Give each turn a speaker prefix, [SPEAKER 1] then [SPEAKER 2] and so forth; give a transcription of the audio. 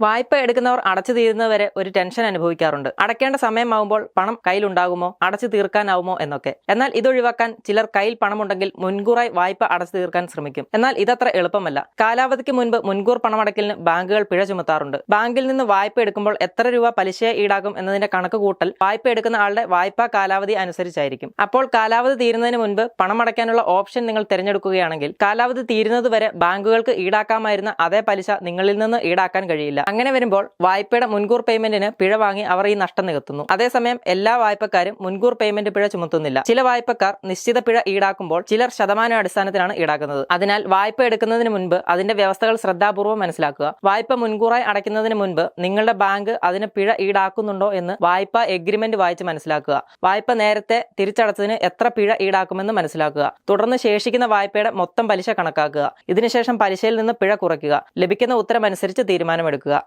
[SPEAKER 1] വായ്പ എടുക്കുന്നവർ അടച്ചു തീരുന്നവരെ ഒരു ടെൻഷൻ അനുഭവിക്കാറുണ്ട്. അടയ്ക്കേണ്ട സമയമാവുമ്പോൾ പണം കയ്യിലുണ്ടാകുമോ? അടച്ചു തീർക്കാനാവുമോ എന്നൊക്കെ. എന്നാൽ ഇതൊഴിവാക്കാൻ ചിലർ കയ്യിൽ പണമുണ്ടെങ്കിൽ മുൻകൂറായി വായ്പ അടച്ചു തീർക്കാൻ ശ്രമിക്കും. എന്നാൽ ഇതത്ര എളുപ്പമല്ല. കാലാവധിക്ക് മുൻപ് മുൻകൂർ പണമടയ്ക്കലിന് ബാങ്കുകൾ പിഴ ചുമത്താറുണ്ട്. ബാങ്കിൽ നിന്ന് വായ്പ എടുക്കുമ്പോൾ എത്ര രൂപ പലിശയെ ഈടാകും എന്നതിന്റെ കണക്ക് കൂട്ടൽ വായ്പ എടുക്കുന്ന ആളുടെ വായ്പാ കാലാവധി അനുസരിച്ചായിരിക്കും. അപ്പോൾ കാലാവധി തീരുന്നതിന് മുൻപ് പണമടയ്ക്കാനുള്ള ഓപ്ഷൻ നിങ്ങൾ തിരഞ്ഞെടുക്കുകയാണെങ്കിൽ കാലാവധി തീരുന്നതുവരെ ബാങ്കുകൾക്ക് ഈടാക്കാമായിരുന്ന അതേ പലിശ നിങ്ങളിൽ നിന്ന് ഈടാക്കാൻ കഴിയില്ല. അങ്ങനെ വരുമ്പോൾ വായ്പയുടെ മുൻകൂർ പേയ്മെന്റിന് പിഴ വാങ്ങി അവർ ഈ നഷ്ടം നികത്തുന്നു. അതേസമയം എല്ലാ വായ്പക്കാരും മുൻകൂർ പേയ്മെന്റ് പിഴ ചുമത്തുന്നില്ല. ചില വായ്പക്കാർ നിശ്ചിത പിഴ ഈടാക്കുമ്പോൾ ചിലർ ശതമാന അടിസ്ഥാനത്തിലാണ് ഈടാക്കുന്നത്. അതിനാൽ വായ്പ എടുക്കുന്നതിന് മുൻപ് അതിന്റെ വ്യവസ്ഥകൾ ശ്രദ്ധാപൂർവം മനസ്സിലാക്കുക. വായ്പ മുൻകൂറായി അടയ്ക്കുന്നതിന് മുൻപ് നിങ്ങളുടെ ബാങ്ക് അതിന് പിഴ ഈടാക്കുന്നുണ്ടോ എന്ന് വായ്പ എഗ്രിമെന്റ് വായിച്ച് മനസ്സിലാക്കുക. വായ്പ നേരത്തെ തിരിച്ചടച്ചതിന് എത്ര പിഴ ഈടാക്കുമെന്ന് മനസ്സിലാക്കുക. തുടർന്ന് ശേഷിക്കുന്ന വായ്പയുടെ മൊത്തം പലിശ കണക്കാക്കുക. ഇതിനുശേഷം പലിശയിൽ നിന്ന് പിഴ കുറയ്ക്കുക. ലഭിക്കുന്ന ഉത്തരമനുസരിച്ച് തീരുമാനമെടുക്കുക.